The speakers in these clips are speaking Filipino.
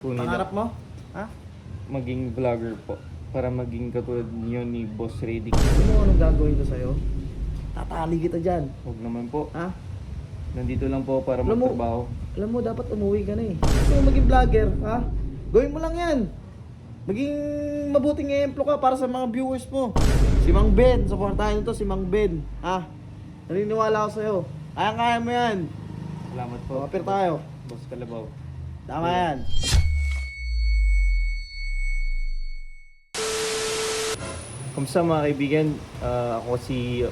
po nila Pangarap mo? Ha? maging vlogger po para maging katulad niyo ni Boss Redick. Alam mo anong gagawin ko sa'yo? Tatali kita dyan. Huwag naman po. Ha? Nandito lang po para Alam mo- magtrabaho. Alam mo, dapat umuwi ka na eh. Gusto mo maging vlogger, ha? Gawin mo lang yan. Maging mabuting ehemplo ka para sa mga viewers mo. Si Mang Ben, supportahan nito si Mang Ben. Ha? Naniniwala ako sa'yo. Kaya-kaya mo yan. Salamat po. Kapir tayo. Boss Kalabaw. Tama yan. Kamusta mga kaibigan? Ah, ako si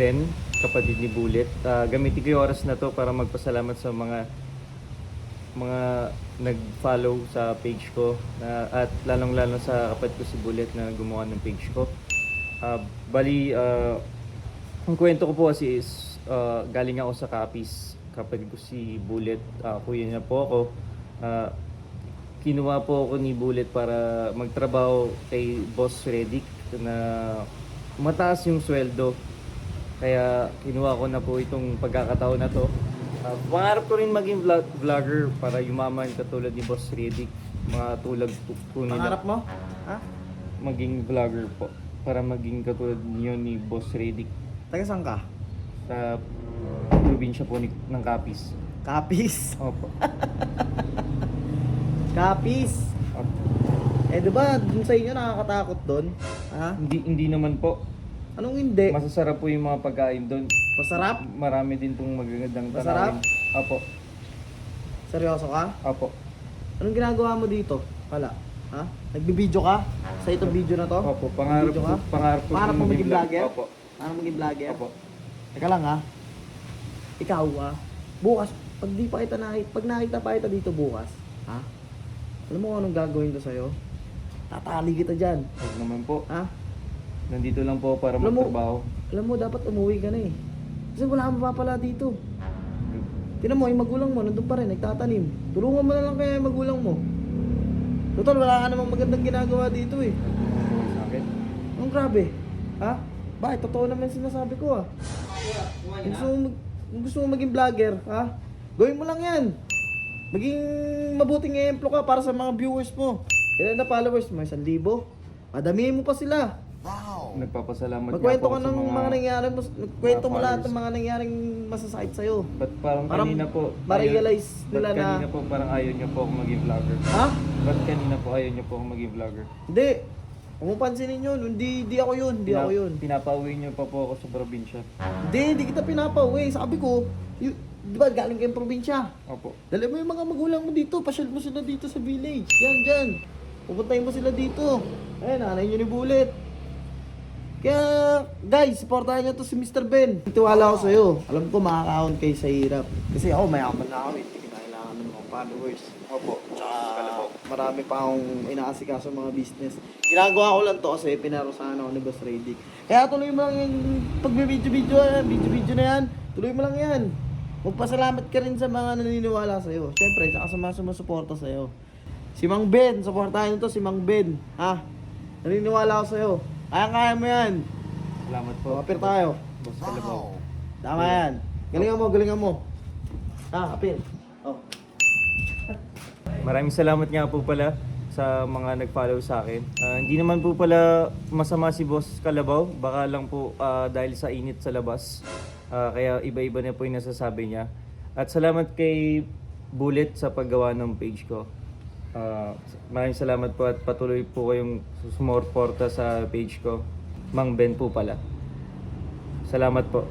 Ben, kapatid ni Bullet. Ah, gamitin ko yung oras na to para magpasalamat sa mga mga nag-follow sa page ko na, at lalong-lalo sa kapatid ko si Bullet na gumawa ng page ko. Ah, bali, ah, ang kwento ko po kasi is ah, galing ako sa Capiz. Kapatid ko si Bullet, ah, kuya niya po ako. Ah, kinuha po ako ni Bullet para magtrabaho kay Boss Redick na mataas yung sweldo. Kaya kinuha ko na po itong pagkakataon na to. Uh, pangarap ko rin maging vlog- vlogger para yumaman katulad ni Boss Redick. Mga tulad po, po nila. Pangarap mo? Ha? Maging vlogger po para maging katulad niyo ni Boss Redick Taga saan ka? sa probinsya po ni, ng Capiz. Kapis. Opo. Kapis. Eh, di ba, dun sa inyo nakakatakot doon? Ha? Hindi, hindi naman po. Anong hindi? Masasarap po yung mga pagkain doon. Masarap? Marami din pong magagandang Masarap? tanawin. Apo. Seryoso ka? Apo. Anong ginagawa mo dito? Wala. Ha? Nagbibideo ka? Sa itong video na to? Opo. Pangarap Nagbibideo po. ka? Pangarap po. Pangarap mo maging vlogger? Opo. Paano maging vlogger? Opo. Teka lang ha. Ikaw ah. Bukas, pag di pa kita nakita, pag nakita pa kita dito bukas, ha? Alam mo kung anong gagawin ko sa'yo? Tatali kita dyan. Huwag naman po. Ha? Nandito lang po para Alam mo- magtrabaho. Alam mo, dapat umuwi ka na eh. Kasi wala kang mapapala dito. Tinan mo, yung magulang mo, nandun pa rin, nagtatanim. Tulungan mo na lang kaya yung magulang mo. Total, wala ka namang magandang ginagawa dito eh. Sa akin. Ang grabe. Ha? Bakit? Totoo naman yung sinasabi ko ah. Kung gusto mo, mag- kung gusto mo maging vlogger, ha? Gawin mo lang yan. Maging mabuting ehemplo ka para sa mga viewers mo. Ilan na followers mo? Isang libo? Madamihin mo pa sila. Nagpapasalamat Magkwento nga po ka ako ng sa mga, nangyari mo. Magkwento mo lahat ng followers. mga nangyaring masasakit sa'yo. Ba't parang Parang kanina po, ma-realize ayaw- nila ba't na- kanina po parang ayaw niyo po ako maging vlogger? Ha? Ba't kanina po ayaw niyo po ako maging vlogger? Hindi. Huwag mo pansinin yun. Hindi, hindi ako yun. Hindi ako Pina- yun. Pinapauwi niyo pa po ako sa probinsya. Hindi, hindi kita pinapauwi. Sabi ko, y- di ba galing kayong probinsya? Opo. Dali mo yung mga magulang mo dito. Pasyal mo sila dito sa village. Yan, dyan. Pupuntahin mo sila dito. Ayan, nanay nyo ni Bullet. Kaya, guys, supportahan nyo to si Mr. Ben. Tiwala ako sa'yo. Alam ko makakahon kayo sa hirap. Kasi ako, mayaman na ako. eh. Hindi kita kailangan ng mga followers. Opo. Tsaka, marami pa akong inaasikaso mga business. Ginagawa ko lang to kasi pinarusahan ako ni Boss Redick. Kaya tuloy mo lang yung pag-video-video, yan, video-video na yan. Tuloy mo lang yan. Magpasalamat ka rin sa mga naniniwala sa'yo. Siyempre, saka sa mga sumusuporta sa'yo. Si Mang Ben, supportahan nyo to si Mang Ben. Ha? Naniniwala ako sa'yo. Kaya-kaya mo yan. Salamat po. Kapir tayo. Boss Kalabaw. Tama yan. Galingan mo, galingan mo. Ha, kapir. Oh. Maraming salamat nga po pala sa mga nag-follow sa akin. Ah, hindi naman po pala masama si Boss Kalabaw. Baka lang po ah, dahil sa init sa labas. Ah, kaya iba-iba na po yung nasasabi niya. At salamat kay Bullet sa paggawa ng page ko. Ah, maraming salamat po at patuloy po kayong sumuporta sa page ko. Mang Ben po pala. Salamat po.